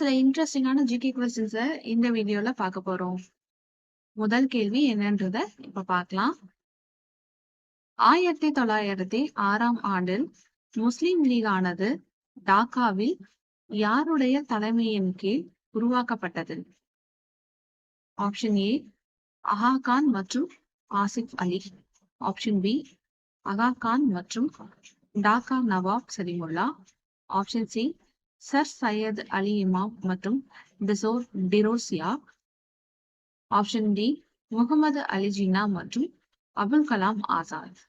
சில இன்ட்ரெஸ்டிங்கான ஜிகே கொஸ்டின்ஸை இந்த வீடியோல பார்க்க போறோம். முதல் கேள்வி என்னன்றத இப்ப பார்க்கலாம். 1906ஆம் ஆண்டில் முஸ்லிம் லீகானது டாக்காவில் யாருடைய தலைமையின் கீழ் உருவாக்கப்பட்டது? ஆப்ஷன் ஏ அகா கான் மற்றும் ஆசிப் அலி. ஆப்ஷன் பி அகா கான் மற்றும் Dhaka Nawab Salimullah. Option C sir Syed Ali Imam மற்றும் டிசோர் டிரோசியா. ஆப்ஷன் டி முகமது அலி ஜின்னா மற்றும் அபுல் கலாம் ஆசாத்.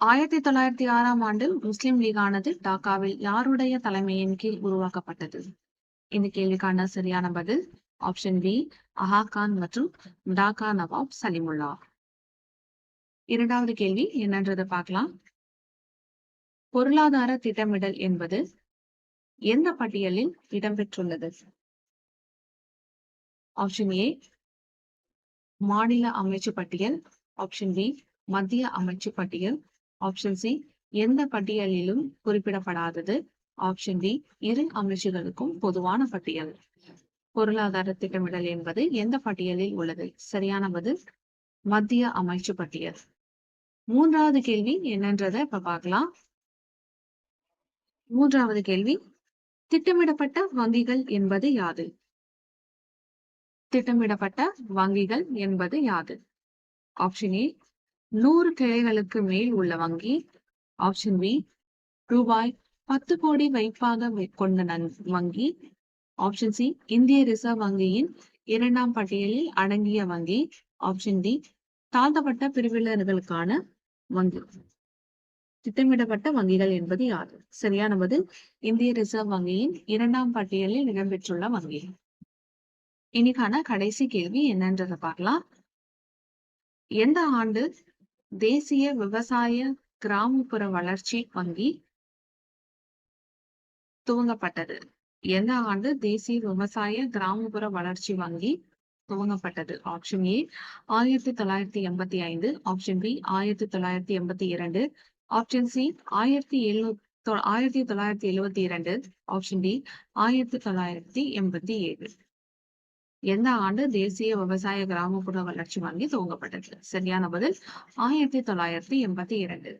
1906ஆம் ஆண்டில் முஸ்லிம் லீகானது டாக்காவில் யாருடைய தலைமையின் கீழ் உருவாக்கப்பட்டது? இந்த கேள்விக்கான சரியான பதில் ஆப்ஷன் பி அஹா கான் மற்றும் டாக்கா நவாப் சலிமுல்லா. இரண்டாவது கேள்வி என்னன்றதை பார்க்கலாம். பொருளாதார திட்டமிடல் என்பது எந்த பட்டியலில் இடம்பெற்றுள்ளது? ஆப்ஷன் ஏ மாநில அமைச்சு பட்டியல். ஆப்ஷன் பி மத்திய அமைச்சு பட்டியல். ஆப்ஷன் சி எந்த பட்டியலிலும் குறிப்பிடப்படாதது. ஆப்ஷன் டி இரு அமைச்சுகளுக்கும் பொதுவான பட்டியல். பொருளாதார திட்டமிடல் என்பது எந்த பட்டியலில் உள்ளது? சரியான பதில் மத்திய அமைச்சு பட்டியல். மூன்றாவது கேள்வி என்னன்றதை இப்ப பார்க்கலாம். மூன்றாவது கேள்வி திட்டமிடப்பட்ட வங்கிகள் என்பது யாது? திட்டமிடப்பட்ட வங்கிகள் என்பது யாது? ஆப்ஷன் ஏ நூறு கிளைகளுக்கு மேல் உள்ள வங்கி. ஆப்ஷன் பி ரூபாய் பத்து கோடி வைப்பாக கொண்ட வங்கி. ஆப்ஷன் சி இந்திய ரிசர்வ் வங்கியின் இரண்டாம் பட்டியலில் அடங்கிய வங்கி. ஆப்ஷன் டி தாழ்த்தப்பட்ட பிரிவினர்களுக்கான வங்கி. திட்டமிடப்பட்ட வங்கிகள் என்பது யாது? சரியான பதில் இந்திய ரிசர்வ் வங்கியின் இரண்டாம் பட்டியலில் இடம்பெற்றுள்ள வங்கிகள் இன்னைக்கான கடைசி கேள்வி என்னன்றதை பார்க்கலாம். எந்த ஆண்டு தேசிய விவசாய கிராமப்புற வளர்ச்சி வங்கி துவங்கப்பட்டது? எந்த ஆண்டு தேசிய விவசாய கிராமப்புற வளர்ச்சி வங்கி துவங்கப்பட்டது? ஆப்ஷன் ஏ ஆயிரத்தி தொள்ளாயிரத்தி எண்பத்தி ஐந்து. ஆப்ஷன் பி ஆயிரத்தி தொள்ளாயிரத்தி எண்பத்தி இரண்டு. ஆப்ஷன் சி ஆயிரத்தி எழுநூ ஆயிரத்தி தொள்ளாயிரத்தி எழுவத்தி இரண்டு. ஆப்ஷன் டி ஆயிரத்தி தொள்ளாயிரத்தி எண்பத்தி ஏழு. எந்த ஆண்டு தேசிய விவசாய கிராமப்புற வளர்ச்சி வங்கி துவங்கப்பட்டது? சரியான பதில் ஆயிரத்தி தொள்ளாயிரத்தி எண்பத்தி இரண்டு.